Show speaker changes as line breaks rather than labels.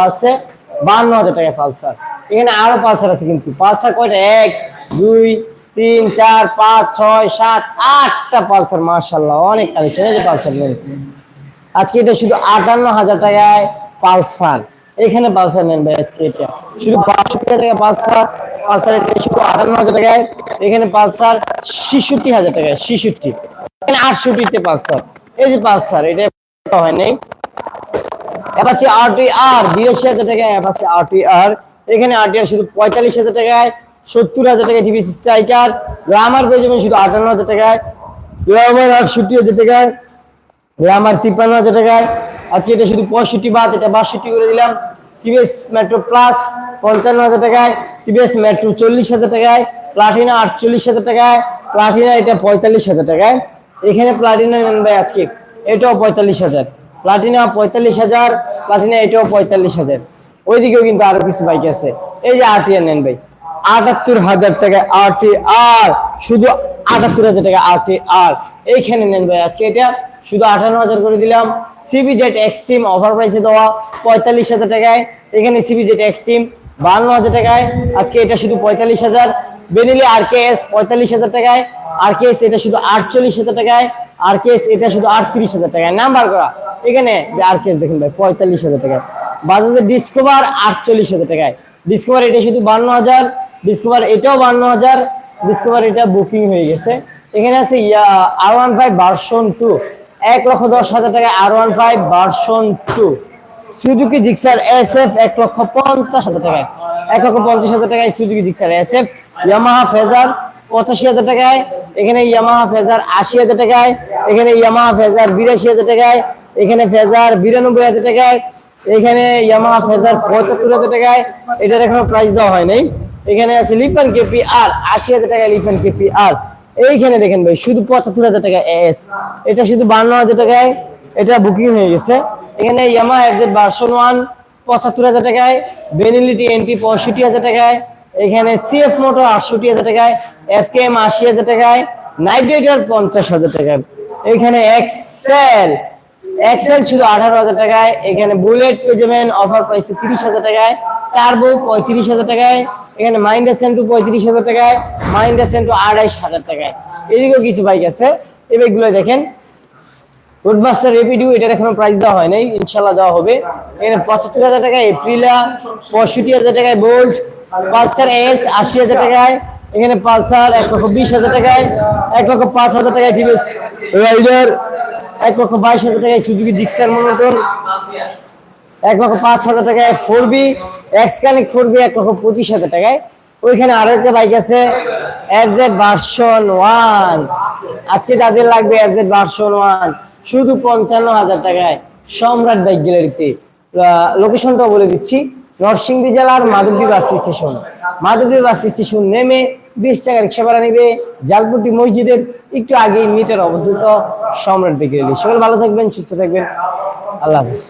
দেওয়া আছে, বান্ন হাজার টাকা পালসার। এখানে আরও পালসার আছে কিন্তু। পালসার কয়টা? এক, দুই, তিন, চার, পাঁচ, ছয়, সাত, আটটা পালসার মার্শাল্লাহ অনেক পালসার নেন। আজকে এটা শুধু আটান্ন হাজার টাকায় পালসার। এখানে পালসার নেন ভাই আজকে এটা। শুধু বাষট্টি টাকা পালসার পালসার এটা শুধু আটান্ন হাজার টাকায়। এখানে পালসার ছিষট্টি হাজার টাকায়, ছিষট্টি। এখানে আটষট্টিতে পালসার। এই যে পালসার, এটা হয় নাই। অ্যাপাচি আর টাকায় অ্যাপাচি আর এখানে আরটি আর শুধু পঁয়তাল্লিশ হাজার টাকায়, সত্তর হাজার টাকায় টিভি স্ট্রাইকার, গ্রামার পেয়ে শুধু আটান্ন হাজার টাকায় গ্রামার আটষট্টি হাজার টাকায়, গ্রামার তিপ্পান্ন হাজার টাকায়। আজকে এটা শুধু পঁয়ষট্টি বাদ, এটা বাষট্টি করে দিলাম। টিভিএস মেট্রো প্লাস পঞ্চান্ন হাজার টাকায়, টিভিএস মেট্রো চল্লিশ হাজার টাকায়, প্লাটিনা আটচল্লিশ হাজার টাকায়, প্লাটিনা এটা পঁয়তাল্লিশ হাজার টাকায়। এখানে প্লাটিনা নেন ভাই আজকে, এটাও পঁয়তাল্লিশ হাজার। প্লাটিনা পঁয়তাল্লিশ হাজার প্লাটিনা এটাও পঁয়তাল্লিশ হাজার। ওইদিকেও কিন্তু আরও কিছু বাইক আছে। এই যে আরটিআর নেন ভাই, আটাত্তর হাজার টাকা আর টি আর শুধু আটাত্তর হাজার টাকা আর টি আর এইখানে নেন ভাই আজকে এটা, শুধু আটান্ন হাজার করে দিলাম। সিবি জেট এক্সট্রিম অফার প্রাইসে দেওয়া, পঁয়তাল্লিশ হাজার টাকায়। এখানে সিবি জেট এক্সট্রিম বান্ন হাজার টাকায়। আজকে এটা শুধু পঁয়তাল্লিশ হাজার। বেনিলি আর কে এস পঁয়তাল্লিশ হাজার টাকায় আর কে এস এটা শুধু আটচল্লিশ হাজার টাকায় আর কে এস এটা শুধু আটত্রিশ হাজার টাকায়। নাম্বার করা। এখানে আর কে এস দেখুন ভাই, পঁয়তাল্লিশ হাজার টাকায়। বাজাজের ডিসকভার আটচল্লিশ হাজার টাকায়। ডিসকভার এটা শুধু বান্ন হাজার ডিসকভার এটাও বান্ন হাজার ডিসকভার এটা বুকিং হয়ে গেছে। এখানে আছে ইয়া R one five version two এক লক্ষ দশ হাজার টাকা R one five version two Suzuki Gixxer S F এক লক্ষ পঞ্চাশ হাজার টাকায়। এক লক্ষ পঞ্চাশ হাজার টাকায় Suzuki Gixxer S F Yamaha Fazer পঁচাশি হাজার টাকায়, এখানে ইয়ামাহা ফেজার আশি হাজার টাকায়, এখানে ইয়ামাহা ফেজার বিরাশি হাজার টাকায়, এখানে ফেজার বিরানব্বই হাজার টাকায়, এখানে ইয়ামাহা ফেজার পঁচাত্তর হাজার টাকায়। এটার এখনও প্রাইস দেওয়া হয় নাই। এখানে আছে লিফান কেপি আর আশি হাজার টাকায় লিফান কেপি আর এইখানে দেখেন ভাই, শুধু পঁচাত্তর হাজার টাকা এস এটা শুধু বান্ন হাজার টাকায়, এটা বুকিং হয়ে গেছে। এখানে ইয়ামা এফজেড ভার্সন ওয়ান পঁচাত্তর হাজার টাকায় বেনিলিটি এনটি পঁয়ষট্টি হাজার টাকায়, এখানে সিএফ মোটর আটষট্টি হাজার টাকায় এফ কে এম আশি হাজার টাকায় নাইট পঞ্চাশ হাজার টাকায়। এখানে এক্সেল এক্সেল শুধু আঠারো হাজার টাকায়, এখানে বুলেট পেয়ে যাবেন অফার প্রাইসে তিরিশ হাজার টাকায় চারবো পঁয়ত্রিশ হাজার টাকায়, এখানে মাইন্ডা সেন্টু পঁয়ত্রিশ হাজার টাকায় মাইন্ডা সেন্টু আড়াইশ হাজার টাকায়। এদিকেও কিছু বাইক আছে, এই বাইকগুলো দেখেন। রোডমাস্টার রেপিডিউ এটার এখনও প্রাইস দেওয়া হয় নাই ইনশাল্লাহ দেওয়া হবে। এখানে পঁচাত্তর হাজার টাকায় এপ্রিলা পঁয়ষট্টি হাজার টাকায় বোল্ট পালসার এস আশি হাজার টাকায়। এখানে পালসার এক লক্ষ বিশ হাজার টাকায়, এক লক্ষ পাঁচ হাজার টাকায় টিভিএস রাইডার এক লক্ষ বাইশ হাজার টাকায় সুজুকি জিক্সার মনোটন এক লক্ষ পাঁচ হাজার টাকায় four B X four B এক লক্ষ পঁচিশ হাজার টাকায়। ওইখানে আরও একটা বাইক আছে এফজেড ভার্সন ওয়ান আজকে যাদের লাগবে এফজেড ভার্সন ওয়ান শুধু পঞ্চান্ন হাজার টাকায় সম্রাট বাইক গ্যালারিতে লোকেশনটা বলে দিচ্ছি। নরসিংদী জেলার Madhabdi bus station Madhabdi bus station নেমে বিশ টাকা রিক্সা ভাড়া নেবে। জালপুটি মসজিদের একটু আগেই মিটার অবস্থিত সম্রাট বাইক গ্যালারি সকলে ভালো থাকবেন, সুস্থ থাকবেন। আল্লাহ হাফিজ।